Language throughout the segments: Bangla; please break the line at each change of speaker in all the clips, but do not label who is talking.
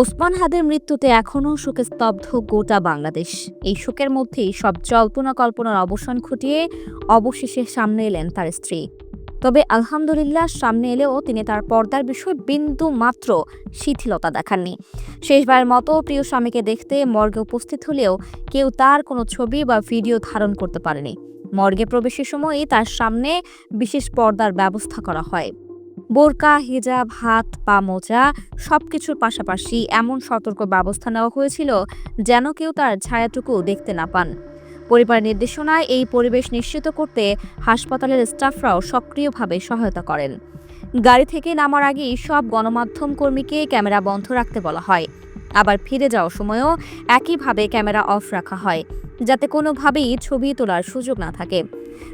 ওসমান হাদের মৃত্যুতে এখনও শোকে স্তব্ধ গোটা বাংলাদেশ। এই শোকের মধ্যেই সব জল্পনা কল্পনার অবসান ঘটিয়ে অবশেষে সামনে এলেন তার স্ত্রী। তবে আলহামদুলিল্লাহ, সামনে এলেও তিনি তার পর্দার বিষয়ে বিন্দু মাত্র শিথিলতা দেখাননি। শেষবারের মতো প্রিয় স্বামীকে দেখতে মর্গে উপস্থিত হলেও কেউ তার কোনো ছবি বা ভিডিও ধারণ করতে পারেনি। মর্গে প্রবেশের সময়ই তার সামনে বিশেষ পর্দার ব্যবস্থা করা হয়। বোরকা, হিজাব, হাত পা মোজা সব কিছুর পাশাপাশি এমন সতর্ক ব্যবস্থা নেওয়া হয়েছিল যেন কেউ তার ছায়াটুকু দেখতে না পান। পরিবার নির্দেশনায় এই পরিবেশ নিশ্চিত করতে হাসপাতালের স্টাফরাও সক্রিয়ভাবে সহায়তা করেন। গাড়ি থেকে নামার আগেই সব গণমাধ্যম কর্মীকে ক্যামেরা বন্ধ রাখতে বলা হয়। আবার ফিরে যাওয়ার সময়ও একইভাবে ক্যামেরা অফ রাখা হয়, যাতে কোনোভাবেই ছবি তোলার সুযোগ না থাকে।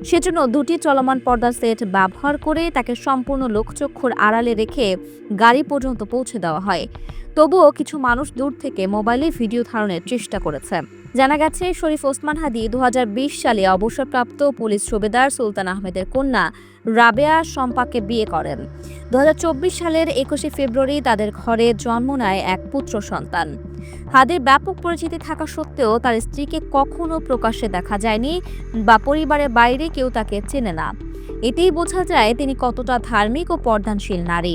সেজন্য দুটি চলমান পর্দা সেট ব্যবহার করে তাকে সম্পূর্ণ লোকচক্ষুর আড়ালে রেখে গাড়ি পর্যন্ত পৌঁছে দেওয়া হয়। তবুও কিছু মানুষ দূর থেকে মোবাইলে ভিডিও ধারণের চেষ্টা করেছে। জানা গেছে, শরীফ ওসমান হাদি দু হাজার বিশ সালে অবসরপ্রাপ্ত পুলিশ সুবেদার সুলতান আহমেদের কন্যা রাবেয়া শম্পাকে বিয়ে করেন। দু হাজার চব্বিশ সালের একুশে ফেব্রুয়ারি তাদের ঘরে জন্ম নেয় এক পুত্র সন্তান। হাদির ব্যাপক পরিচিতি থাকা সত্ত্বেও তার স্ত্রীকে কখনো প্রকাশ্যে দেখা যায়নি বা পরিবারের বাইরে কেউ তাকে চেনে না। এতেই বোঝা যায়, তিনি কতটা ধার্মিক ও পর্দানশীল নারী।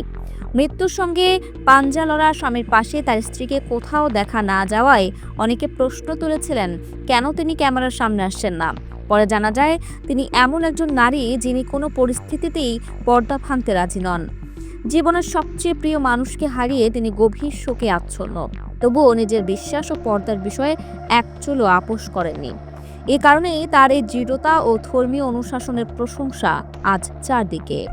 মৃত্যুর সঙ্গে পাঞ্জা লড়া স্বামীর পাশে তার স্ত্রীকে কোথাও দেখা না যাওয়ায় অনেকে প্রশ্ন তুলেছিলেন, কেন তিনি ক্যামেরার সামনে আসছেন না? পরে জানা যায়, তিনি এমন একজন নারী যিনি কোনো পরিস্থিতিতেই পর্দা ভাঙতে রাজি নন। জীবনের সবচেয়ে প্রিয় মানুষকে হারিয়ে তিনি গভীর শোকে আচ্ছন্ন। তবুও নিজের বিশ্বাস ও পর্দার বিষয়ে এক চুলো আপোষ করেননি। এ কারণেই তার এই দৃঢ়তা ও ধর্মীয় অনুশাসনের প্রশংসা আজ চারদিকে।